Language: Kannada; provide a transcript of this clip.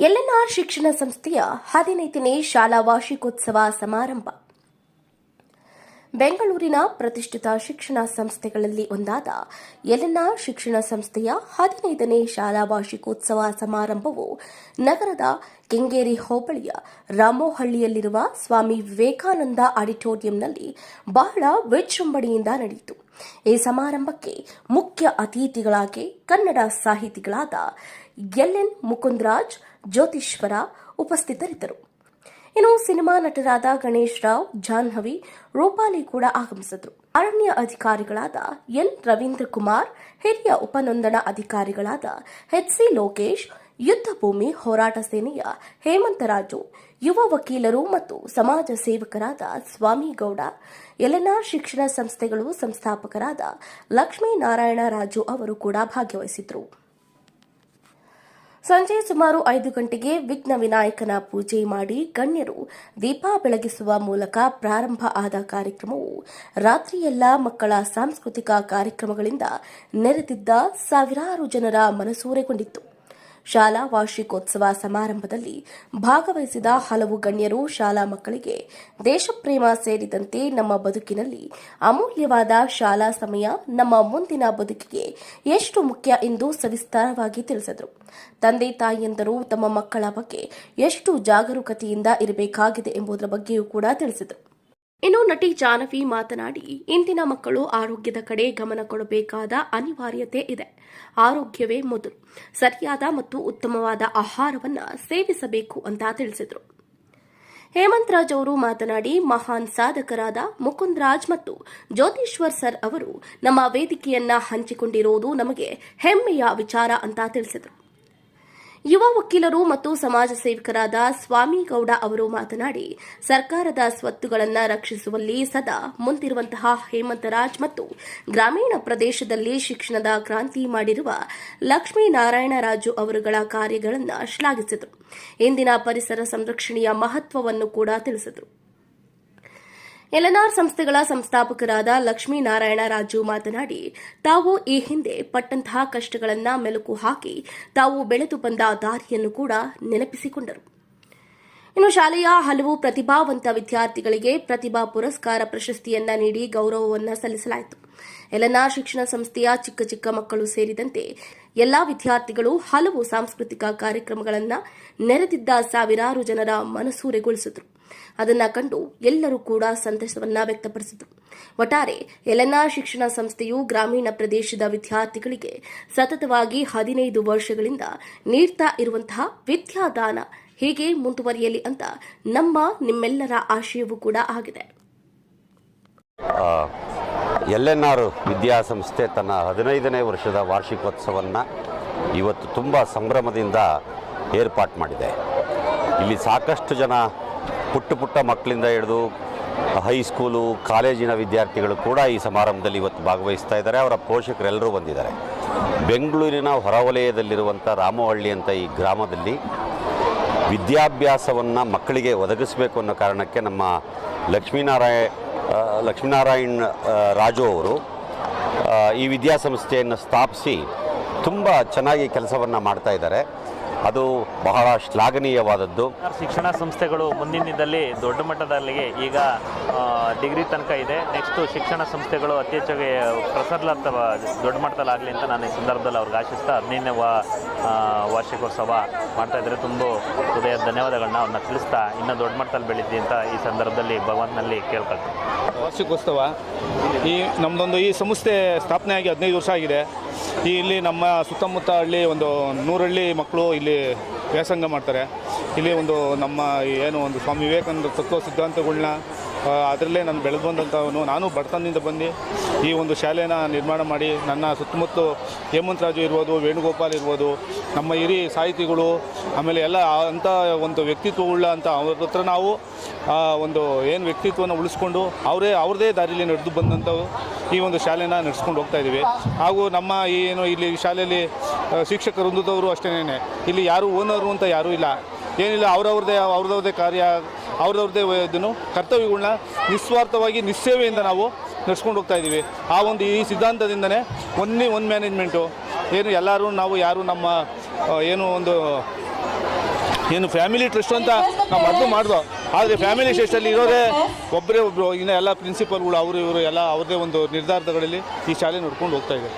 ಎಲ್ಎನ್ಆರ್ ಶಿಕ್ಷಣ ಸಂಸ್ಥೆಯ ಹದಿನೈದನೇ ಶಾಲಾ ವಾರ್ಷಿಕೋತ್ಸವ ಸಮಾರಂಭ. ಬೆಂಗಳೂರಿನ ಪ್ರತಿಷ್ಠಿತ ಶಿಕ್ಷಣ ಸಂಸ್ಥೆಗಳಲ್ಲಿ ಒಂದಾದ ಎಲ್ಎನ್ಆರ್ ಶಿಕ್ಷಣ ಸಂಸ್ಥೆಯ ಹದಿನೈದನೇ ಶಾಲಾ ವಾರ್ಷಿಕೋತ್ಸವ ಸಮಾರಂಭವು ನಗರದ ಕೆಂಗೇರಿ ಹೋಬಳಿಯ ರಾಮೋಹಳ್ಳಿಯಲ್ಲಿರುವ ಸ್ವಾಮಿ ವಿವೇಕಾನಂದ ಆಡಿಟೋರಿಯಂನಲ್ಲಿ ಬಹಳ ವಿಜೃಂಭಣೆಯಿಂದ ನಡೆಯಿತು. ಈ ಸಮಾರಂಭಕ್ಕೆ ಮುಖ್ಯ ಅತಿಥಿಗಳಾಗಿ ಕನ್ನಡ ಸಾಹಿತಿಗಳಾದ ಎಲ್ಎನ್ ಮುಕುಂದರಾಜ್, ಜ್ಯೋತಿಶ್ವರ ಉಪಸ್ಥಿತರಿದ್ದರು. ಇನ್ನು ಸಿನಿಮಾ ನಟರಾದ ಗಣೇಶ್ ರಾವ್, ಜಾಹ್ನವಿ, ರೂಪಾಲಿ ಕೂಡ ಆಗಮಿಸಿದ್ರು. ಅರಣ್ಯ ಅಧಿಕಾರಿಗಳಾದ ಎನ್. ರವೀಂದ್ರ ಕುಮಾರ್, ಹಿರಿಯ ಉಪನೊಂದಣ ಅಧಿಕಾರಿಗಳಾದ ಎಚ್. ಸಿ. ಲೋಕೇಶ್, ಯುದ್ಧ ಭೂಮಿ ಹೋರಾಟ ಸೇನೆಯ ಹೇಮಂತರಾಜು ಯುವ ವಕೀಲರು ಮತ್ತು ಸಮಾಜ ಸೇವಕರಾದ ಸ್ವಾಮಿಗೌಡ ಎಲೆನಾರ್ ಶಿಕ್ಷಣ ಸಂಸ್ಥೆಗಳು ಸಂಸ್ಥಾಪಕರಾದ ಲಕ್ಷ್ಮೀನಾರಾಯಣ ರಾಜು ಅವರು ಕೂಡ ಭಾಗವಹಿಸಿದ್ರು ಸಂಜೆ ಸುಮಾರು ಐದು ಗಂಟೆಗೆ ವಿಘ್ನ ವಿನಾಯಕನ ಪೂಜೆ ಮಾಡಿ ಗಣ್ಯರು ದೀಪ ಬೆಳಗಿಸುವ ಮೂಲಕ ಪ್ರಾರಂಭ ಆದ ಕಾರ್ಯಕ್ರಮವು ರಾತ್ರಿಯೆಲ್ಲ ಮಕ್ಕಳ ಸಾಂಸ್ಕೃತಿಕ ಕಾರ್ಯಕ್ರಮಗಳಿಂದ ನೆರೆದಿದ್ದ ಸಾವಿರಾರು ಜನರ ಮನಸೂರೆಗೊಂಡಿತ್ತು. ಶಾಲಾ ವಾರ್ಷಿಕೋತ್ಸವ ಸಮಾರಂಭದಲ್ಲಿ ಭಾಗವಹಿಸಿದ ಹಲವು ಗಣ್ಯರು ಶಾಲಾ ಮಕ್ಕಳಿಗೆ ದೇಶಪ್ರೇಮ ಸೇರಿದಂತೆ ನಮ್ಮ ಬದುಕಿನಲ್ಲಿ ಅಮೂಲ್ಯವಾದ ಶಾಲಾ ಸಮಯ ನಮ್ಮ ಮುಂದಿನ ಬದುಕಿಗೆ ಎಷ್ಟು ಮುಖ್ಯ ಎಂದು ಸವಿಸ್ತಾರವಾಗಿ ತಿಳಿಸಿದರು. ತಂದೆ ತಾಯಿಯಂದರು ತಮ್ಮ ಮಕ್ಕಳ ಬಗ್ಗೆ ಎಷ್ಟು ಜಾಗರೂಕತೆಯಿಂದ ಇರಬೇಕಾಗಿದೆ ಎಂಬುದರ ಬಗ್ಗೆಯೂ ಕೂಡ ತಿಳಿಸಿದರು. ಇನ್ನು ನಟಿ ಜಾನವಿ ಮಾತನಾಡಿ, ಇಂದಿನ ಮಕ್ಕಳು ಆರೋಗ್ಯದ ಕಡೆ ಗಮನ ಕೊಡಬೇಕಾದ ಅನಿವಾರ್ಯತೆ ಇದೆ. ಆರೋಗ್ಯವೇ ಮೊದಲು. ಸರಿಯಾದ ಮತ್ತು ಉತ್ತಮವಾದ ಆಹಾರವನ್ನ ಸೇವಿಸಬೇಕು ಅಂತ ತಿಳಿಸಿದರು. ಹೇಮಂತ್ ರಾಜ್ ಅವರು ಮಾತನಾಡಿ, ಮಹಾನ್ ಸಾಧಕರಾದ ಮುಕುಂದ್ ರಾಜ್ ಮತ್ತು ಜ್ಯೋತಿಶ್ವರ್ ಸರ್ ಅವರು ನಮ್ಮ ವೇದಿಕೆಯನ್ನ ಹಂಚಿಕೊಂಡಿರುವುದು ನಮಗೆ ಹೆಮ್ಮೆಯ ವಿಚಾರ ಅಂತ ತಿಳಿಸಿದರು. ಯುವ ವಕೀಲರು ಮತ್ತು ಸಮಾಜ ಸೇವಕರಾದ ಸ್ವಾಮಿಗೌಡ ಅವರು ಮಾತನಾಡಿ, ಸರ್ಕಾರದ ಸ್ವತ್ತುಗಳನ್ನು ರಕ್ಷಿಸುವಲ್ಲಿ ಸದಾ ಮುಂದಿರುವಂತಹ ಹೇಮಂತರಾಜ್ ಮತ್ತು ಗ್ರಾಮೀಣ ಪ್ರದೇಶದಲ್ಲಿ ಶಿಕ್ಷಣದ ಕ್ರಾಂತಿ ಮಾಡಿರುವ ಲಕ್ಷ್ಮೀನಾರಾಯಣರಾಜು ಅವರುಗಳ ಕಾರ್ಯಗಳನ್ನು ಶ್ಲಾಘಿಸಿದರು. ಇಂದಿನ ಪರಿಸರ ಸಂರಕ್ಷಣೆಯ ಮಹತ್ವವನ್ನು ಕೂಡ ತಿಳಿಸಿದರು. ಎಲ್ಎನ್ಆರ್ ಸಂಸ್ಥೆಗಳ ಸಂಸ್ಥಾಪಕರಾದ ಲಕ್ಷ್ಮೀನಾರಾಯಣ ರಾಜು ಮಾತನಾಡಿ, ತಾವು ಈ ಹಿಂದೆ ಪಟ್ಟಂತಹ ಕಷ್ಟಗಳನ್ನು ಮೆಲುಕು ಹಾಕಿ ತಾವು ಬೆಳೆದು ಬಂದ ದಾರಿಯನ್ನು ಕೂಡ ನೆನಪಿಸಿಕೊಂಡರು. ಇನ್ನು ಶಾಲೆಯ ಹಲವು ಪ್ರತಿಭಾವಂತ ವಿದ್ಯಾರ್ಥಿಗಳಿಗೆ ಪ್ರತಿಭಾ ಪುರಸ್ಕಾರ ಪ್ರಶಸ್ತಿಯನ್ನ ನೀಡಿ ಗೌರವವನ್ನು ಸಲ್ಲಿಸಲಾಯಿತು. ಎಲ್ಲನಾ ಶಿಕ್ಷಣ ಸಂಸ್ಥೆಯ ಚಿಕ್ಕ ಚಿಕ್ಕ ಮಕ್ಕಳು ಸೇರಿದಂತೆ ಎಲ್ಲಾ ವಿದ್ಯಾರ್ಥಿಗಳು ಹಲವು ಸಾಂಸ್ಕೃತಿಕ ಕಾರ್ಯಕ್ರಮಗಳನ್ನು ನೆರೆದಿದ್ದ ಸಾವಿರಾರು ಜನರ ಮನಸೂರೆಗೊಳಿಸಿದರು. ಅದನ್ನ ಕಂಡು ಎಲ್ಲರೂ ಕೂಡ ಸಂತಸವನ್ನ ವ್ಯಕ್ತಪಡಿಸಿದರು. ಒಟ್ಟಾರೆ ಎಲೆನಾ ಶಿಕ್ಷಣ ಸಂಸ್ಥೆಯು ಗ್ರಾಮೀಣ ಪ್ರದೇಶದ ವಿದ್ಯಾರ್ಥಿಗಳಿಗೆ ಸತತವಾಗಿ ಹದಿನೈದು ವರ್ಷಗಳಿಂದ ನೀಡ್ತಾ ಇರುವಂತಹ ವಿದ್ಯಾದಾನ ಹೀಗೆ ಮುಂದುವರಿಯಲಿ ಅಂತ ನಮ್ಮ ನಿಮ್ಮೆಲ್ಲರ ಆಶಯವೂ ಕೂಡ ಆಗಿದೆ. ಎಲ್ ಎನ್ ಆರ್ ವಿದ್ಯಾಸಂಸ್ಥೆ ತನ್ನ ಹದಿನೈದನೇ ವರ್ಷದ ವಾರ್ಷಿಕೋತ್ಸವವನ್ನು ಇವತ್ತು ತುಂಬ ಸಂಭ್ರಮದಿಂದ ಏರ್ಪಾಟ್ ಮಾಡಿದೆ. ಇಲ್ಲಿ ಸಾಕಷ್ಟು ಜನ ಪುಟ್ಟ ಪುಟ್ಟ ಮಕ್ಕಳಿಂದ ಹಿಡಿದು ಹೈಸ್ಕೂಲು, ಕಾಲೇಜಿನ ವಿದ್ಯಾರ್ಥಿಗಳು ಕೂಡ ಈ ಸಮಾರಂಭದಲ್ಲಿ ಇವತ್ತು ಭಾಗವಹಿಸ್ತಾ ಇದ್ದಾರೆ. ಅವರ ಪೋಷಕರೆಲ್ಲರೂ ಬಂದಿದ್ದಾರೆ. ಬೆಂಗಳೂರಿನ ಹೊರವಲಯದಲ್ಲಿರುವಂಥ ರಾಮವಳ್ಳಿ ಅಂತ ಈ ಗ್ರಾಮದಲ್ಲಿ ವಿದ್ಯಾಭ್ಯಾಸವನ್ನು ಮಕ್ಕಳಿಗೆ ಒದಗಿಸಬೇಕು ಅನ್ನೋ ಕಾರಣಕ್ಕೆ ನಮ್ಮ ಲಕ್ಷ್ಮೀನಾರಾಯ ಲಕ್ಷ್ಮೀನಾರಾಯಣ್ ರಾಜು ಅವರು ಈ ವಿದ್ಯಾಸಂಸ್ಥೆಯನ್ನು ಸ್ಥಾಪಿಸಿ ತುಂಬ ಚೆನ್ನಾಗಿ ಕೆಲಸವನ್ನು ಮಾಡ್ತಾ ಇದ್ದಾರೆ. ಅದು ಬಹಳ ಶ್ಲಾಘನೀಯವಾದದ್ದು. ಶಿಕ್ಷಣ ಸಂಸ್ಥೆಗಳು ಮುಂದಿನಿಂದಲ್ಲಿ ದೊಡ್ಡ ಮಟ್ಟದಲ್ಲಿ ಈಗ ಡಿಗ್ರಿ ತನಕ ಇದೆ. ನೆಕ್ಸ್ಟ್ ಶಿಕ್ಷಣ ಸಂಸ್ಥೆಗಳು ಅತಿ ಹೆಚ್ಚಾಗಿ ಪ್ರಸರ್ಲಾಗ್ತವ ದೊಡ್ಡ ಮಟ್ಟದಲ್ಲಿ ಆಗಲಿ ಅಂತ ನಾನು ಈ ಸಂದರ್ಭದಲ್ಲಿ ಅವ್ರಿಗೆ ಆಶಿಸ್ತಾ ಹದಿನೈದನೇ ವಾ ವಾರ್ಷಿಕೋತ್ಸವ ಮಾಡ್ತಾ ಇದ್ದಾರೆ ತುಂಬ ಹೃದಯ ಧನ್ಯವಾದಗಳನ್ನ ಅವ್ರನ್ನ ತಿಳಿಸ್ತಾ ಇನ್ನೂ ದೊಡ್ಡ ಮಟ್ಟದಲ್ಲಿ ಬೆಳೀತಿ ಅಂತ ಈ ಸಂದರ್ಭದಲ್ಲಿ ಭಗವಂತನಲ್ಲಿ ಕೇಳ್ಕೊಳ್ತೀನಿ. ವಾರ್ಷಿಕೋತ್ಸವ ಈ ನಮ್ಮದೊಂದು ಈ ಸಂಸ್ಥೆ ಸ್ಥಾಪನೆ ಆಗಿ ಹದಿನೈದು ವರ್ಷ ಆಗಿದೆ. ಈ ಇಲ್ಲಿ ನಮ್ಮ ಸುತ್ತಮುತ್ತ ಹಳ್ಳಿ ಒಂದು ನೂರಳ್ಳಿ ಮಕ್ಕಳು ಇಲ್ಲಿ ವ್ಯಾಸಂಗ ಮಾಡ್ತಾರೆ. ಇಲ್ಲಿ ಒಂದು ನಮ್ಮ ಏನು ಒಂದು ಸ್ವಾಮಿ ವಿವೇಕಾನಂದ ತತ್ವ ಸಿದ್ಧಾಂತಗಳನ್ನ ಅದರಲ್ಲೇ ನಾನು ಬೆಳೆದು ಬಂದಂಥವನು ನಾನು ಬಡತನದಿಂದ ಬಂದು ಈ ಒಂದು ಶಾಲೆನ ನಿರ್ಮಾಣ ಮಾಡಿ, ನನ್ನ ಸುತ್ತಮುತ್ತ ಹೇಮಂತರಾಜು ಇರ್ಬೋದು, ವೇಣುಗೋಪಾಲ್ ಇರ್ಬೋದು, ನಮ್ಮ ಹಿರಿಯ ಸಾಹಿತಿಗಳು, ಆಮೇಲೆ ಎಲ್ಲ ಅಂಥ ಒಂದು ವ್ಯಕ್ತಿತ್ವವುಳ್ಳ ಅಂತ ಅವ್ರ ಹತ್ರ ನಾವು ಒಂದು ಏನು ವ್ಯಕ್ತಿತ್ವನ ಉಳಿಸ್ಕೊಂಡು ಅವರೇ, ಅವ್ರದೇ ದಾರಿಯಲ್ಲಿ ನಡೆದು ಬಂದಂಥವು ಈ ಒಂದು ಶಾಲೆನ ನಡೆಸ್ಕೊಂಡು ಹೋಗ್ತಾ ಇದ್ದೀವಿ ಹಾಗೂ ನಮ್ಮ ಏನು ಇಲ್ಲಿ ಶಾಲೆಯಲ್ಲಿ ಶಿಕ್ಷಕರು ಹೊಂದಿದವರು ವೃಂದದವರು ಅಷ್ಟೇ ಇಲ್ಲಿ ಯಾರು ಓನರು ಅಂತ ಯಾರೂ ಇಲ್ಲ. ಏನಿಲ್ಲ ಅವ್ರವ್ರದ್ದೇ ಅವ್ರದವ್ರದ್ದೇ ಕಾರ್ಯ ಅವ್ರದವ್ರದೇ ಇದನ್ನು ಕರ್ತವ್ಯಗಳನ್ನ ನಿಸ್ವಾರ್ಥವಾಗಿ ನಿಸ್ಸೇವೆಯಿಂದ ನಾವು ನಡೆಸ್ಕೊಂಡು ಹೋಗ್ತಾ ಇದ್ದೀವಿ ಆ ಒಂದು ಈ ಸಿದ್ಧಾಂತದಿಂದನೇ ಒನ್ಲಿ ಒನ್ ಮ್ಯಾನೇಜ್ಮೆಂಟು. ಏನು ಎಲ್ಲರೂ ನಾವು ಯಾರು ನಮ್ಮ ಏನು ಒಂದು, ಏನು ಫ್ಯಾಮಿಲಿ ಟ್ರಸ್ಟ್ ಅಂತ ನಾವು ಮೊದಲು ಮಾಡ್ದೋ. ಆದರೆ ಫ್ಯಾಮಿಲಿ ಸ್ಟೇಷನಲ್ಲಿ ಇರೋದೇ ಒಬ್ಬರೇ ಒಬ್ಬರು ಇನ್ನು ಎಲ್ಲ ಪ್ರಿನ್ಸಿಪಲ್ಗಳು ಅವರು ಇವರು ಎಲ್ಲ ಅವ್ರದೇ ಒಂದು ನಿರ್ಧಾರಗಳಲ್ಲಿ ಈ ಶಾಲೆ ನೋಡ್ಕೊಂಡು ಹೋಗ್ತಾ ಇದೆ.